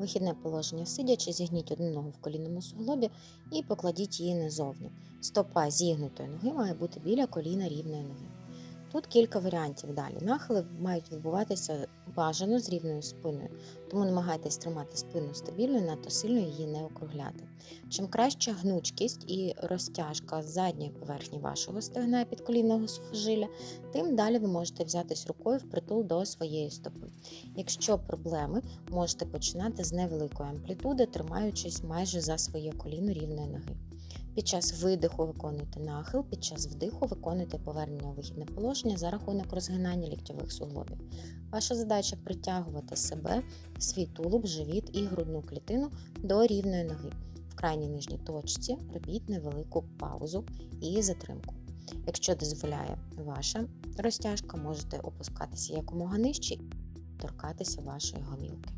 Вихідне положення сидячи, зігніть одну ногу в колінному суглобі і покладіть її назовні. Стопа зігнутої ноги має бути біля коліна рівної ноги. Тут кілька варіантів далі. Нахили мають відбуватися бажано з рівною спиною, тому намагайтесь тримати спину стабільною, надто сильно її не округляти. Чим краща гнучкість і розтяжка задньої поверхні вашого стегна підколінного сухожилля, тим далі ви можете взятись рукою впритул до своєї стопи. Якщо проблеми, можете починати з невеликої амплітуди, тримаючись майже за своє коліно рівної ноги. Під час видиху виконуйте нахил, під час вдиху виконуйте повернення у вихідне положення за рахунок розгинання ліктьових суглобів. Ваша задача притягувати себе, свій тулуб, живіт і грудну клітину до рівної ноги. В крайній нижній точці робіть невелику паузу і затримку. Якщо дозволяє ваша розтяжка, можете опускатися якомога нижче і торкатися вашої гомілки.